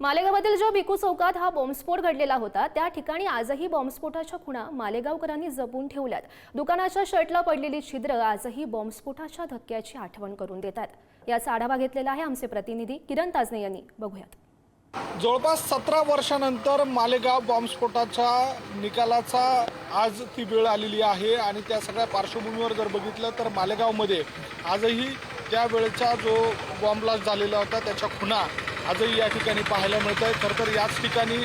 मालेगावातील जो बिकू चौकात हा बॉम्बस्फोट घडलेला होता त्या ठिकाणी आजही बॉम्बस्फोटाच्या खुणा मालेगावकरांनी जपून ठेवल्यात. दुकानाच्या शर्टला पडलेली छिद्र आजही बॉम्बस्फोटाच्या धक्क्याची आठवण करून देतात. याचा आढावा घेतलेला आहे आमचे प्रतिनिधी किरण ताजने यांनी. बघूयात. जवळपास सतरा वर्षानंतर मालेगाव बॉम्बस्फोटाच्या निकालाचा आज ती वेळ आलेली आहे आणि त्या सगळ्या पार्श्वभूमीवर जर बघितलं तर मालेगावमध्ये आजही त्या वेळेचा जो बॉम्ब ब्लास्ट झालेला होता त्याच्या खुणा आजही या ठिकाणी पाहायला मिळत आहे खरं तर याच ठिकाणी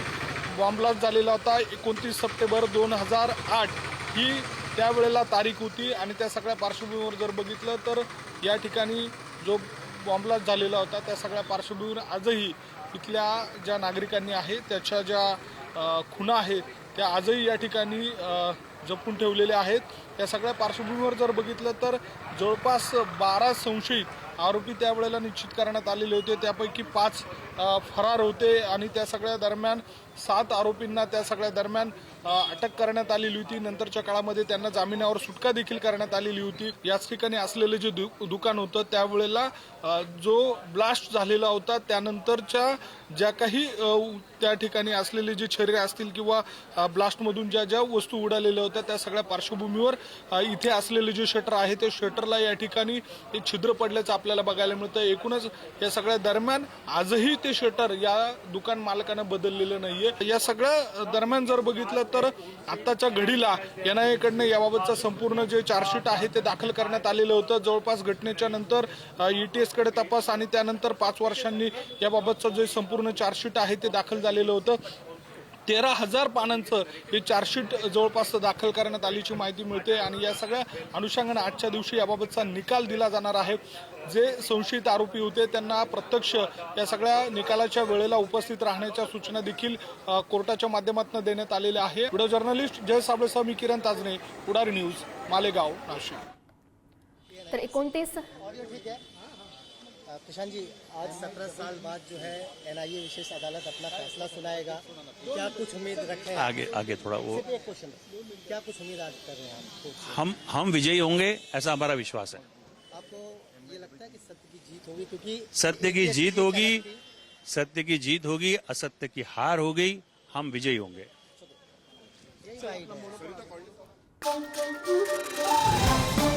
बॉम्ब झालेला होता. एकोणतीस सप्टेंबर दोन हजार आठ ही त्यावेळेला तारीख होती आणि त्या सगळ्या पार्श्वभूमीवर जर बघितलं तर या ठिकाणी जो बॉम्ब झालेला होता त्या सगळ्या पार्श्वभूमीवर आजही इथल्या ज्या नागरिकांनी आहे त्याच्या ज्या खुणा आहेत त्या आजही या ठिकाणी जपून ठेवलेल्या आहेत. त्या सगळ्या पार्श्वभूमीवर जर बघितलं तर जवळपास बारा संशयित आरोपी त्यावेळेला निश्चित करण्यात आलेले होते. त्यापैकी पाच फरार होते आणि त्या सगळ्या दरम्यान सात आरोपींना त्या सगळ्या दरम्यान अटक करण्यात आलेली होती. नंतरच्या काळामध्ये त्यांना जामिनावर सुटका देखील करण्यात आलेली होती. याच ठिकाणी असलेलं जे दु दुकान होतं त्यावेळेला जो ब्लास्ट झालेला होता त्यानंतरच्या ज्या काही त्या ठिकाणी असलेले जे शरीर असतील किंवा ब्लास्टमधून ज्या ज्या वस्तू उडालेल्या होत्या त्या सगळ्या पार्श्वभूमीवर इथे असलेले जे शटर आहे ते शटरला या ठिकाणी एक छिद्र पडल्याचं आपल्याला बघायला मिळतं. एकूणच या सगळ्या दरम्यान आजही ते शटर या दुकान मालकानं बदललेलं नाहीये. या सगळ्या दरम्यान जर बघितलं तर आत्ताच्या घडीला एनआयएकडनं याबाबतचं संपूर्ण जे चार्जशीट आहे ते दाखल करण्यात आलेलं होतं. जवळपास घटनेच्या नंतर ईटीएसकडे तपास आणि त्यानंतर पाच वर्षांनी याबाबतचं जे संपूर्ण चार्जशीट आहे ते दाखल झालेलं होतं. तेरा हजार पानांचं हे चार्जशीट जवळपास दाखल करण्यात आल्याची माहिती मिळते आणि या सगळ्या अनुषंगाने आजच्या दिवशी याबाबतचा निकाल दिला जाणार आहे. जे संशयित आरोपी होते त्यांना प्रत्यक्ष या सगळ्या निकालाच्या वेळेला उपस्थित राहण्याच्या सूचना देखील कोर्टाच्या माध्यमातून देण्यात आलेल्या आहे व्हिडिओ जर्नलिस्ट जय साबळेसह मी किरण ताजने पुढारी न्यूज मालेगाव नाशिक. तर एकोणतीस किशन जी आज सत्रह साल बाद जो है एनआईए विशेष अदालत अपना फैसला सुनाएगा। क्या कुछ उम्मीद रखें? हैं? आगे आगे थोड़ा वो क्वेश्चन क्या कुछ उम्मीद आज कर रहे हैं आप? हम हम विजयी होंगे ऐसा हमारा विश्वास है। आपको ये लगता है कि सत्य की जीत होगी? क्योंकि सत्य की जीत होगी सत्य की जीत होगी असत्य की हार होगी हम विजयी होंगे। यही है।